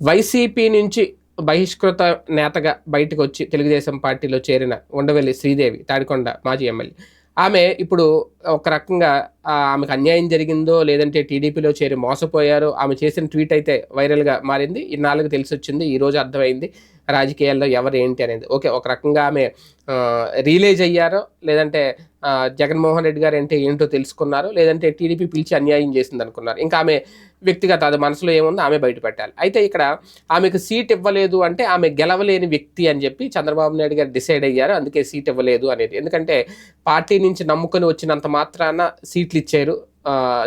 YCP నుంచి బహిష్కృత నేతగా బయటకు వచ్చి తెలుగుదేశం పార్టీలో చేరిన ఉండవెల్లి శ్రీదేవి తాడికొండ మాజీ ఎమ్మెల్యే. ఆమె ఇప్పుడు ఒక రకంగా ఆమెకు అన్యాయం జరిగిందో లేదంటే టీడీపీలో చేరి మోసపోయారు ఆమె చేసిన ట్వీట్ అయితే వైరల్గా మారింది. ఇన్నాళ్ళకి తెలిసి వచ్చింది ఈ రోజు అర్థమైంది రాజకీయాల్లో ఎవరు ఏంటి అనేది. ఓకే ఒక రకంగా ఆమె రియలైజ్ అయ్యారో లేదంటే జగన్మోహన్ రెడ్డి గారు అంటే ఏంటో తెలుసుకున్నారు లేదంటే టీడీపీ పిలిచి అన్యాయం చేసింది అనుకున్నారు ఇంకా ఆమె వ్యక్తిగత అది మనసులో ఏముందో ఆమె బయట పెట్టాలి. అయితే ఇక్కడ ఆమెకు సీట్ ఇవ్వలేదు అంటే ఆమె గెలవలేని వ్యక్తి అని చెప్పి చంద్రబాబు నాయుడు గారు డిసైడ్ అయ్యారు. అందుకే సీట్ ఇవ్వలేదు అనేది. ఎందుకంటే పార్టీ నుంచి నమ్ముకొని వచ్చినంత మాత్రాన సీట్ సీట్లు ఇచ్చారు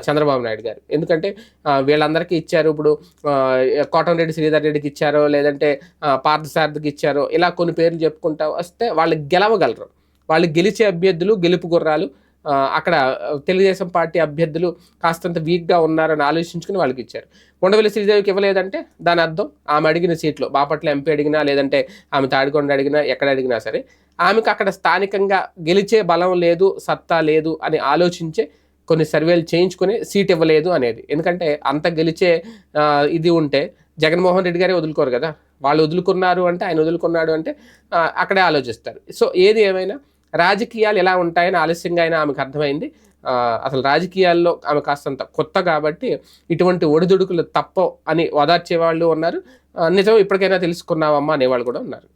చంద్రబాబు నాయుడు గారు. ఎందుకంటే వీళ్ళందరికీ ఇచ్చారు ఇప్పుడు కోటంరెడ్డి శ్రీధర్ రెడ్డికి ఇచ్చారో లేదంటే ఆ, పార్థసారథికి ఇచ్చారో ఇలా కొన్ని పేర్లు చెప్పుకుంటా వస్తే వాళ్ళు గెలవగలరు. వాళ్ళు గెలిచే అభ్యర్థులు గెలుపు గుర్రాలు. అక్కడ తెలుగుదేశం పార్టీ అభ్యర్థులు కాస్తంత వీక్గా ఉన్నారని ఆలోచించుకుని వాళ్ళకి ఇచ్చారు. ఉండవల్లి శ్రీదేవికి ఇవ్వలేదంటే దాని అర్థం ఆమె అడిగిన సీట్లో బాపట్ల ఎంపీ అడిగినా లేదంటే ఆమె తాడికొండ అడిగినా ఎక్కడ అడిగినా సరే ఆమెకు అక్కడ స్థానికంగా గెలిచే బలం లేదు సత్తా లేదు అని ఆలోచించే కొన్ని సర్వేలు చేయించుకుని సీట్ ఇవ్వలేదు అనేది. ఎందుకంటే అంత గెలిచే ఇది ఉంటే జగన్మోహన్ రెడ్డి గారే వదులుకోరు కదా. వాళ్ళు వదులుకున్నారు అంటే ఆయన వదులుకున్నాడు అంటే అక్కడే ఆలోచిస్తారు. సో ఏది ఏమైనా రాజకీయాలు ఎలా ఉంటాయని ఆలస్యంగా అయినా ఆమెకు అర్థమైంది. అసలు రాజకీయాల్లో ఆమె కాస్తంత కొత్త కాబట్టి ఇటువంటి ఒడిదుడుకులు తప్పో అని ఓదార్చే వాళ్ళు ఉన్నారు. నిజం ఇప్పటికైనా తెలుసుకున్నావమ్మా అనేవాళ్ళు కూడా ఉన్నారు.